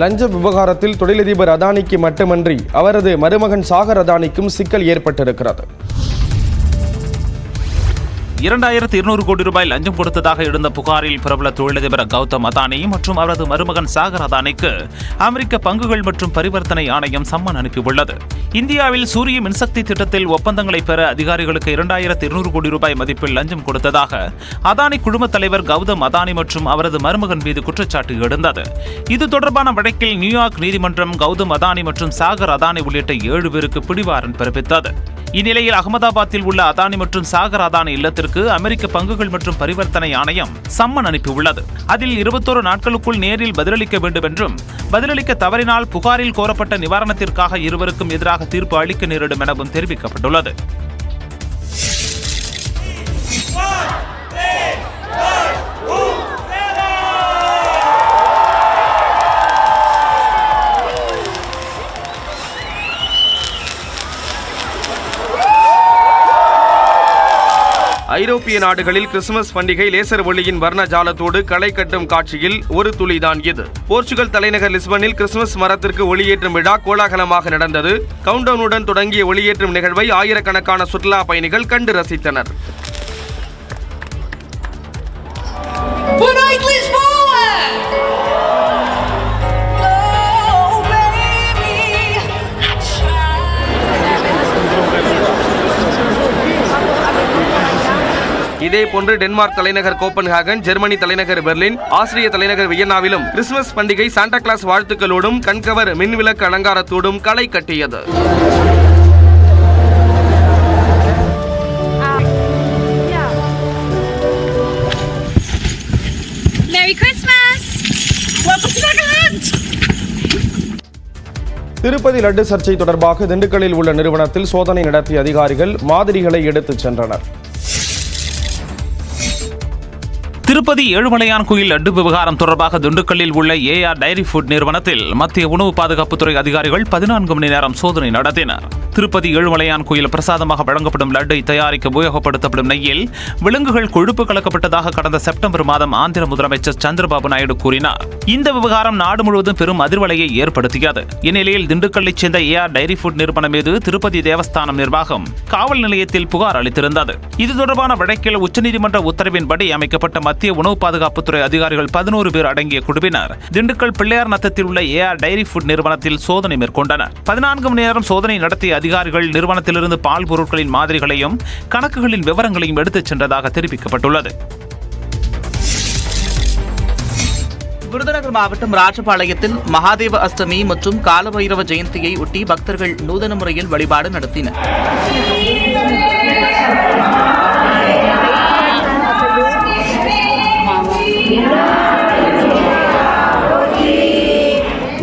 லஞ்ச விவகாரத்தில் தொழிலதிபர் அதானிக்கு மட்டுமன்றி அவரது மருமகன் சாகர் அதானிக்கும் சிக்கல் ஏற்பட்டிருக்கிறது. இரண்டாயிரத்தி இருநூறு கோடி ரூபாய் லஞ்சம் கொடுத்ததாக எழுந்த புகாரில் பிரபல தொழிலதிபர் கௌதம் அதானி மற்றும் அவரது மருமகன் சாகர் அதானிக்கு அமெரிக்க பங்குகள் மற்றும் பரிவர்த்தனை ஆணையம் சம்மன் அனுப்பியுள்ளது. இந்தியாவில் சூரிய மின்சக்தி திட்டத்தில் ஒப்பந்தங்களை பெற அதிகாரிகளுக்கு இரண்டாயிரத்தி இருநூறு கோடி ரூபாய் மதிப்பில் லஞ்சம் கொடுத்ததாக அதானி குழுமத் தலைவர் கௌதம் அதானி மற்றும் அவரது மருமகன் மீது குற்றச்சாட்டு எழுந்தது. இது தொடர்பான வழக்கில் நியூயார்க் நீதிமன்றம் கௌதம் அதானி மற்றும் சாகர் அதானி உள்ளிட்ட ஏழு பேருக்கு பிடிவாரன் பிறப்பித்தது. இந்நிலையில் அகமதாபாத்தில் உள்ள அதானி மற்றும் சாகர் அதானி இல்லத்திற்கு அமெரிக்க பங்குகள் மற்றும் பரிவர்த்தனை ஆணையம் சம்மன் அனுப்பியுள்ளது. அதில் இருபத்தோரு நாட்களுக்குள் நேரில் பதிலளிக்க வேண்டும் என்றும் பதிலளிக்க தவறினால் புகாரில் கோரப்பட்ட நிவாரணத்திற்காக இருவருக்கும் எதிராக தீர்ப்பு அளிக்க நேரிடும் எனவும் தெரிவிக்கப்பட்டுள்ளது. ஐரோப்பிய நாடுகளில் கிறிஸ்துமஸ் பண்டிகை லேசர் ஒளியின் வர்ண ஜாலத்தோடு களை கட்டும் காட்சியில் ஒரு துளிதான் இது. போர்ச்சுகல் தலைநகர் லிஸ்பனில் கிறிஸ்துமஸ் மரத்திற்கு ஒளியேற்றும் விழா கோலாகலமாக நடந்தது. கவுண்டவுனுடன் தொடங்கிய ஒளியேற்றும் நிகழ்வை ஆயிரக்கணக்கான சுற்றுலா பயணிகள் கண்டு ரசித்தனர். இதேபோன்று டென்மார்க் தலைநகர் கோப்பன்ஹாகன் ஜெர்மனி தலைநகர் பெர்லின் ஆஸ்திரிய தலைநகர் வியன்னாவிலும் கிறிஸ்துமஸ் பண்டிகை சாண்டா கிளாஸ் வாழ்த்துக்களோடும் கண்கவர் மின்விளக்கு அலங்காரத்தோடும் களை கட்டியது Merry Christmas! Welcome to Nagaland! Tirupati laddu சர்ச்சை தொடர்பாக திண்டுக்கல்லில் உள்ள நிறுவனத்தில் சோதனை நடத்திய அதிகாரிகள் மாதிரிகளை எடுத்துச் சென்றனர் திருப்பதி ஏழுமலையான் கோயில் லட்டு விவகாரம் தொடர்பாக திண்டுக்கல்லில் உள்ள ஏஆர் டைரி ஃபுட் நிறுவனத்தில் மத்திய உணவு பாதுகாப்புத்துறை அதிகாரிகள் பதினான்கு மணி நேரம் சோதனை நடத்தினர். திருப்பதி ஏழுமலையான் கோயில் பிரசாதமாக வழங்கப்படும் லட்டை தயாரிக்க உபயோகப்படுத்தப்படும் நெய்யில் விலங்குகள் கொழுப்பு கலக்கப்பட்டதாக கடந்த செப்டம்பர் மாதம் ஆந்திர முதலமைச்சர் சந்திரபாபு நாயுடு கூறினார். இந்த விவகாரம் நாடு முழுவதும் பெரும் அதிர்வலையை ஏற்படுத்தியது. இந்நிலையில் திண்டுக்கல்லைச் சேர்ந்த ஏஆர் டைரி ஃபுட் நிறுவனம் மீது திருப்பதி தேவஸ்தானம் நிர்வாகம் காவல் நிலையத்தில் புகார் அளித்திருந்தது. இது தொடர்பான வழக்கில் உச்சநீதிமன்ற உத்தரவின்படி அமைக்கப்பட்ட மத்திய உணவு பாதுகாப்புத்துறை அதிகாரிகள் பதினோரு பேர் அடங்கிய குழுவினர் திண்டுக்கல் பிள்ளையார் நத்தத்தில் உள்ள ஏஆர் டைரி ஃபுட் நிறுவனத்தில் சோதனை மேற்கொண்டனர். பதினான்கு மணி நேரம் சோதனை நடத்திய அதிகாரிகள் நிறுவனத்திலிருந்து பால் பொருட்களின் மாதிரிகளையும் கணக்குகளின் விவரங்களையும் எடுத்துச் சென்றதாக தெரிவிக்கப்பட்டுள்ளது. விருதுநகர் மாவட்டம் ராஜபாளையத்தில் மகாதேவ அஷ்டமி மற்றும் காலபைரவ ஜெயந்தியை ஒட்டி பக்தர்கள் நூதன முறையில் வழிபாடு நடத்தினர்.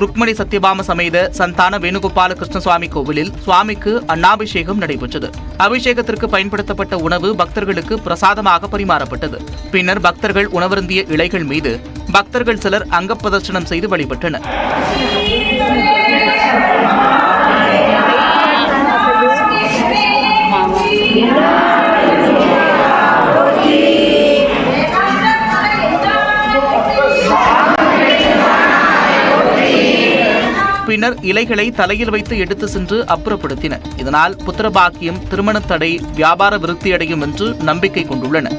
ருக்மணி சத்யபாம சமேத சந்தான வேணுகோபால கிருஷ்ணசுவாமி கோவிலில் சுவாமிக்கு அன்னாபிஷேகம் நடைபெற்றது. அபிஷேகத்திற்கு பயன்படுத்தப்பட்ட உணவு பக்தர்களுக்கு பிரசாதமாக பரிமாறப்பட்டது. பின்னர் பக்தர்கள் உணவருந்திய இலைகள் மீது பக்தர்கள் சிலர் அங்கப்பிரதர்ஷனம் செய்து வழிபட்டனர். இலைகளை தலையில் வைத்து எடுத்து சென்று அப்புறப்படுத்தினர் இதனால் புத்திரபாக்கியம் திருமணத் தடை வியாபார விருத்தியடையும் என்று நம்பிக்கை கொண்டுள்ளனர்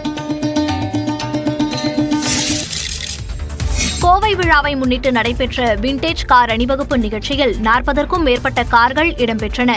கோவை விழாவை முன்னிட்டு நடைபெற்ற விண்டேஜ் கார் அணிவகுப்பு நிகழ்ச்சியில் நாற்பதற்கும் மேற்பட்ட கார்கள் இடம்பெற்றன.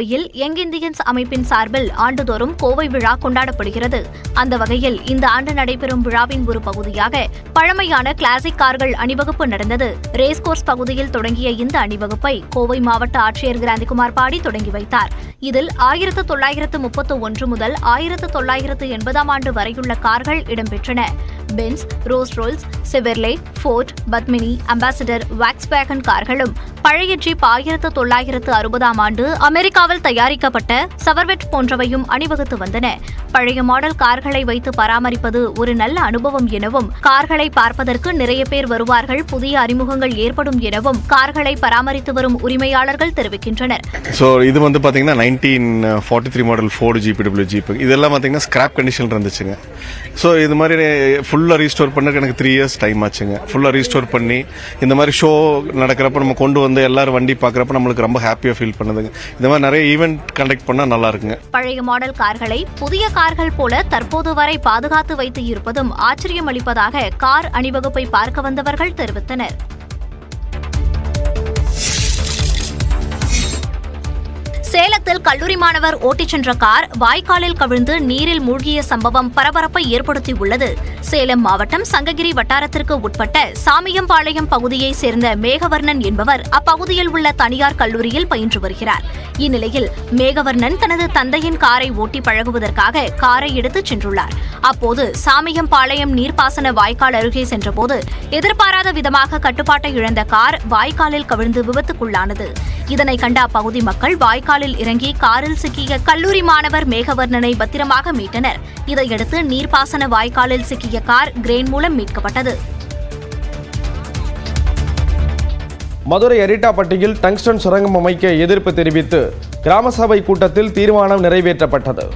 கோவையில் யங் இந்தியன்ஸ் அமைப்பின் சார்பில் ஆண்டுதோறும் கோவை விழா கொண்டாடப்படுகிறது. அந்த வகையில் இந்த ஆண்டு நடைபெறும் விழாவின் ஒரு பகுதியாக பழமையான கிளாசிக் கார்கள் அணிவகுப்பு நடந்தது. ரேஸ் கோர்ஸ் பகுதியில் தொடங்கிய இந்த அணிவகுப்பை கோவை மாவட்ட ஆட்சியர் கிராந்திகுமார் பாடி தொடங்கி வைத்தார். இதில் ஆயிரத்து தொள்ளாயிரத்து முப்பத்து ஒன்று முதல் ஆயிரத்து தொள்ளாயிரத்து எண்பதாம் ஆண்டு வரையுள்ள கார்கள் இடம்பெற்றன. Benz Royce Rolls Chevrolet Ford Padmini Ambassador Volkswagen கார்களும் பழைய ஜீப் ஆயிரத்து தொள்ளாயிரத்து அறுபதாம் ஆண்டு அமெரிக்காவில் இந்தியாவில் தயாரிக்கப்பட்ட சவர்வெட் போன்றவையும் அணிவகுத்து வந்தன. பழைய மாடல் கார்களை வைத்து பராமரிப்பது ஒரு நல்ல அனுபவம் எனவும் கார்களை பார்ப்பதற்கு நிறைய பேர் வருவார்கள் புதிய அறிமுகங்கள் ஏற்படும் எனவும் கார்களை பராமரித்து வரும் உரிமையாளர்கள் தெரிவிக்கின்றனர். ஸோ இது வந்து பார்த்தீங்கன்னா nineteen forty three model Ford G P W jeep இதெல்லாம் பார்த்தீங்கன்னா ஸ்கிராப் கண்டிஷன் இருந்துச்சுங்க. ஸோ இது மாதிரி ஃபுல்லாக ரீஸ்டோர் பண்ணக்கு எனக்கு த்ரீ இயர்ஸ் டைம் ஆச்சுங்க. ஃபுல்லாக ரீஸ்டோர் பண்ணி இந்த மாதிரி ஷோ நடக்கிறப்ப நம்ம கொண்டு வந்து எல்லாரும் வண்டி பார்க்குறப்ப நம்மளுக்கு ரொம்ப ஹாப்பியாக ஃபீல் பண்ணுதுங்க. இந்த மாதிரி நிறைய நிறைய ஈவெண்ட் கண்டக்ட் பண்ணால் நல்லா இருக்குங்க பழைய மாடல் கார்களை புதிய கார்கள் போல தற்போது வரை பாதுகாத்து வைத்து இருப்பதும் ஆச்சரியம் அளிப்பதாக கார் அணிவகுப்பை பார்க்க வந்தவர்கள் தெரிவித்தனர். சேலத்தில் கல்லூரி மாணவர் ஓட்டிச் சென்ற கார் வாய்க்காலில் கவிழ்ந்து நீரில் மூழ்கிய சம்பவம் பரபரப்பை ஏற்படுத்தியுள்ளது. சேலம் மாவட்டம் சங்ககிரி வட்டாரத்திற்கு உட்பட்ட சாமியம்பாளையம் பகுதியைச் சேர்ந்த மேகவர்ணன் என்பவர் அப்பகுதியில் உள்ள தனியார் கல்லூரியில் பயின்று வருகிறார். இந்நிலையில் மேகவர்ணன் தனது தந்தையின் காரை ஓட்டி பழகுவதற்காக காரை எடுத்துச் சென்றுள்ளார். அப்போது சாமியம்பாளையம் நீர்ப்பாசன வாய்க்கால் அருகே சென்றபோது எதிர்பாராத விதமாக கட்டுப்பாட்டை இழந்த கார் வாய்க்காலில் கவிழ்ந்து விபத்துக்குள்ளானது. இதனை கண்ட அப்பகுதி மக்கள் வாய்க்காலில் இறங்கி காரில் சிக்கிய கல்லூரி மாணவர் மேகவர்ணனை பத்திரமாக மீட்டனர். இதையடுத்து நீர்ப்பாசன வாய்க்காலில் சிக்கிய கார் கிரேன் மூலம் மீட்கப்பட்டது. மதுரை அரிட்டாப்பட்டியில் டங்ஸ்டன் சுரங்கம் அமைக்க எதிர்ப்பு தெரிவித்து கிராம சபை கூட்டத்தில் தீர்மானம் நிறைவேற்றப்பட்டது.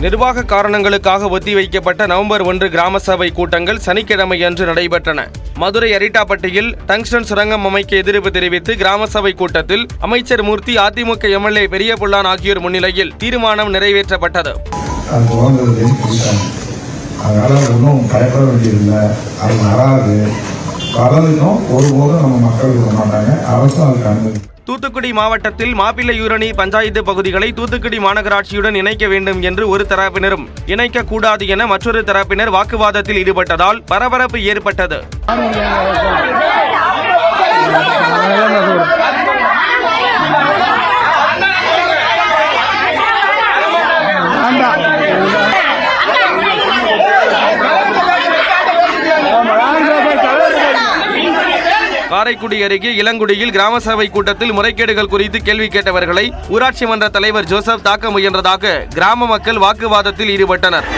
நிர்வாக காரணங்களுக்காக ஒத்திவைக்கப்பட்ட நவம்பர் ஒன்று கிராம சபை கூட்டங்கள் சனிக்கிழமை அன்று நடைபெற்றன. மதுரை அரிட்டாப்பட்டியில் டங்ஸ்டன் சுரங்கம் அமைக்க எதிர்ப்பு தெரிவித்து கிராம சபை கூட்டத்தில் அமைச்சர் மூர்த்தி அதிமுக எம்எல்ஏ பெரிய புல்லான் ஆகியோர் முன்னிலையில் தீர்மானம் நிறைவேற்றப்பட்டது. அது துவங்குறதுன்னு சொல்லிட்டாங்க அதனால் ஒன்றும் பயப்பட வேண்டியதில்லை. அது வராது. வரதுக்கும் ஒருபோதும் நம்ம மக்கள் விட மாட்டாங்க. அரசும் அதுக்கு அனுமதி. தூத்துக்குடி மாவட்டத்தில் மாப்பிள்ளையூரணி பஞ்சாயத்து பகுதிகளை தூத்துக்குடி மாநகராட்சியுடன் இணைக்க வேண்டும் என்று ஒரு தரப்பினரும் இணைக்க கூடாது என மற்றொரு தரப்பினர் வாக்குவாதத்தில் ஈடுபட்டதால் பரபரப்பு ஏற்பட்டது. காரைக்குடி அருகே இளங்குடியில் கிராம சபை கூட்டத்தில் முறைகேடுகள் குறித்து கேள்வி கேட்டவர்களை ஊராட்சி மன்ற தலைவர் ஜோசப் தாக்க முயன்றதாக கிராம மக்கள் வாக்குவாதத்தில் ஈடுபட்டனர்.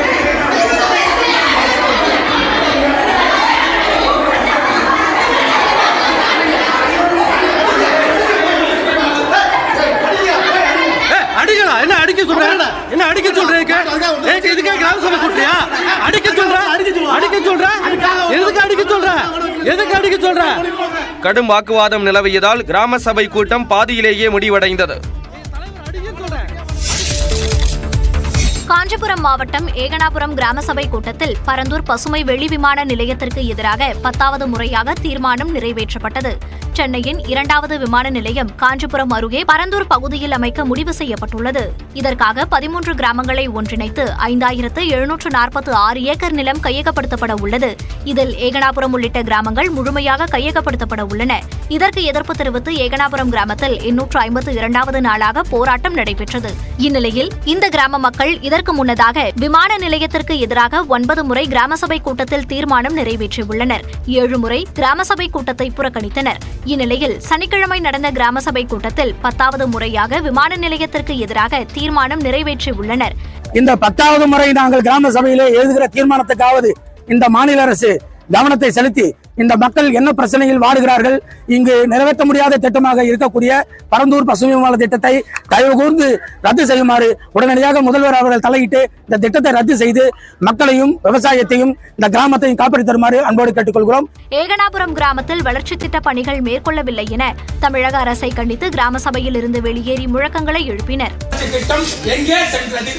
என்ன அடிக்க சொல்றேன் என்ன அடிக்க சொல்றேன் ஏக்கு இதுக்கே கிராம சபை கூட்டியா அடிக்க சொல்ற அடிக்க சொல்ற எதுக்கு அடிக்க சொல்ற எதுக்கு அடிக்க சொல்ற? கடும் வாக்குவாதம் நிலவியதால் கிராம சபை கூட்டம் பாதியிலேயே முடிவடைந்தது. காஞ்சிபுரம் மாவட்டம் ஏகனாபுரம் கிராம சபை கூட்டத்தில் பரந்தூர் பசுமை வெளி விமான நிலையத்திற்கு எதிராக பத்தாவது முறையாக தீர்மானம் நிறைவேற்றப்பட்டது. சென்னையின் இரண்டாவது விமான நிலையம் காஞ்சிபுரம் அருகே பரந்தூர் பகுதியில் அமைக்க முடிவு செய்யப்பட்டுள்ளது. இதற்காக பதிமூன்று கிராமங்களை ஒன்றிணைத்து ஐந்தாயிரத்து எழுநூற்று நாற்பத்து ஆறு ஏக்கர் நிலம் கையகப்படுத்தப்பட உள்ளது. இதில் ஏகனாபுரம் உள்ளிட்ட கிராமங்கள் முழுமையாக கையகப்படுத்தப்பட உள்ளன. இதற்கு எதிர்ப்பு தெரிவித்து ஏகனாபுரம் கிராமத்தில் எண்ணூற்று ஐம்பத்து இரண்டாவது நாளாக போராட்டம் நடைபெற்றது. இந்நிலையில் இந்த கிராம மக்கள் இதற்கு இதற்கு முன்னதாக விமான நிலையத்திற்கு எதிராக ஒன்பது முறை கிராம சபை கூட்டத்தில் தீர்மானம் நிறைவேற்றியுள்ளனர். ஏழு முறை கிராம சபை கூட்டத்தை புறக்கணித்தனர். இந்நிலையில் சனிக்கிழமை நடந்த கிராம சபை கூட்டத்தில் பத்தாவது முறையாக விமான நிலையத்திற்கு எதிராக தீர்மானம் நிறைவேற்றியுள்ளனர். இந்த பத்தாவது முறை நாங்கள் கிராம சபையிலே எழுதுகிற தீர்மானத்துக்காவது இந்த மாநில அரசு கவனத்தை செலுத்தி இந்த மக்கள் என்ன பிரச்சனையில் வாடுகிறார்கள் இங்கு நிறைவேற்ற முடியாத திட்டமாக இருக்கக்கூடிய பரந்தூர் பசுமை விமான திட்டத்தை தயவு கூர்ந்து ரத்து செய்யுமாறு உடனடியாக முதல்வர் அவர்கள் தலையிட்டு இந்த திட்டத்தை ரத்து செய்து மக்களையும் விவசாயத்தையும் இந்த கிராமத்தையும் காப்பாற்றி தருமாறு அன்போடு கேட்டுக்கொள்கிறோம். ஏகனாபுரம் கிராமத்தில் வளர்ச்சி திட்ட பணிகள் மேற்கொள்ளவில்லை என தமிழக அரசை கண்டித்து கிராம சபையில் இருந்து வெளியேறி முழக்கங்களை எழுப்பினர். திட்டம் எங்கே சென்றது